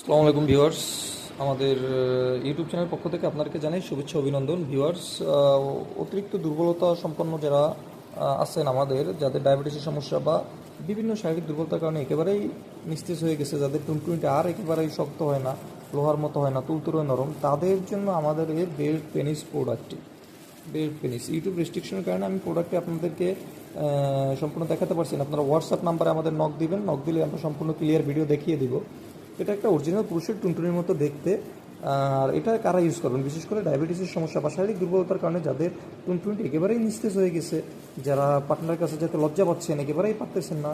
আসসালামু আলাইকুম ভিউয়ার্স। আমাদের ইউটিউব চ্যানেল পক্ষ থেকে আপনাদেরকে জানাই শুভেচ্ছা, অভিনন্দন। ভিউয়ার্স অতিরিক্ত দুর্বলতা সম্পন্ন যারা আছেন আমাদের, যাদের ডায়াবেটিসের সমস্যা বা বিভিন্ন শারীরিক দুর্বলতার কারণে একেবারেই নিস্তেজ হয়ে গেছে, যাদের টুনটুনিটা আর একেবারেই শক্ত হয় না, লোহার মতো হয় না তুলতুলে নরম, তাদের জন্য আমাদের এই বেল্ট পেনিস প্রোডাক্টটি। Belt penis. ইউটিউব রেস্ট্রিকশনের কারণে আমি প্রোডাক্টটি আপনাদেরকে সম্পূর্ণ দেখাতে পারছি না। আপনারা হোয়াটসঅ্যাপ নাম্বারে আমাদের নক দিবেন নক দিলে আমরা সম্পূর্ণ ক্লিয়ার ভিডিও দেখিয়ে দিব। এটা একটা অরিজিনাল পুরুষের টুনটুনির মতো দেখতে। আর এটা কারা ইউজ করবেন বিশেষ করে ডায়াবেটিসের সমস্যা বা শারীরিক দুর্বলতার কারণে যাদের টুনটুনিটি একেবারেই নিস্তেজ হয়ে গেছে, যারা পার্টনারের কাছে যাতে লজ্জা পাচ্ছেন, একেবারেই পারতেছেন না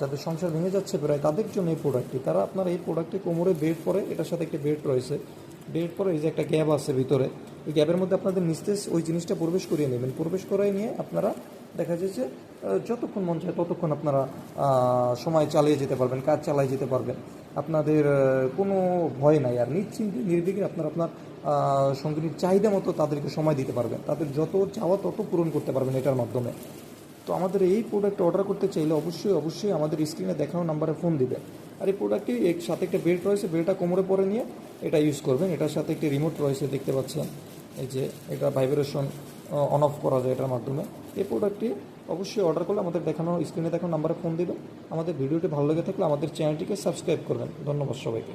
যাদের সংসার ভেঙে যাচ্ছে প্রায়, তাদের জন্য এই প্রোডাক্টটি তারা আপনার এই প্রোডাক্টটি কোমরে বেড পরে এটার সাথে একটি বেড রয়েছে। বেড পরে এই যে একটা গ্যাপ আছে ভিতরে, ওই গ্যাপের মধ্যে আপনাদের নিস্তেজ ওই জিনিসটা প্রবেশ করিয়ে নেবেন। প্রবেশ করাই নিয়ে আপনারা দেখা যাচ্ছে যতক্ষণ মন চায় ততক্ষণ আপনারা সময় চালিয়ে যেতে পারবেন, কাজ চালিয়ে যেতে পারবেন। আপনাদের কোনো ভয় নাই। আর নিশ্চিন্তে, নির্বিঘ্নে আপনারা আপনার সঙ্গিনীর চাহিদা মতো তাদেরকে সময় দিতে পারবেন। তাদের যত চাওয়া তত পূরণ করতে পারবেন এটার মাধ্যমে। তো আমাদের এই প্রোডাক্ট অর্ডার করতে চাইলে অবশ্যই অবশ্যই আমাদের স্ক্রিনে দেখানো নাম্বারে ফোন দিবেন। আর এই প্রোডাক্টটি এর সাথে একটা বেল্ট রয়েছে বেল্টটা কোমরে পরে নিয়ে এটা ইউজ করবেন। এটার সাথে একটি রিমোট রয়েছে, দেখতে পাচ্ছেন। এই যে এটা ভাইব্রেশন অন অফ করা যায় এটার মাধ্যমে। এই প্রোডাক্টটি অবশ্যই অর্ডার করলে আমাদের দেখানো স্ক্রিনে দেখানো নাম্বারে ফোন দিবেন। আমাদের ভিডিওটি ভালো লেগে থাকলে আমাদের চ্যানেলটিকে সাবস্ক্রাইব করবেন। ধন্যবাদ সবাইকে।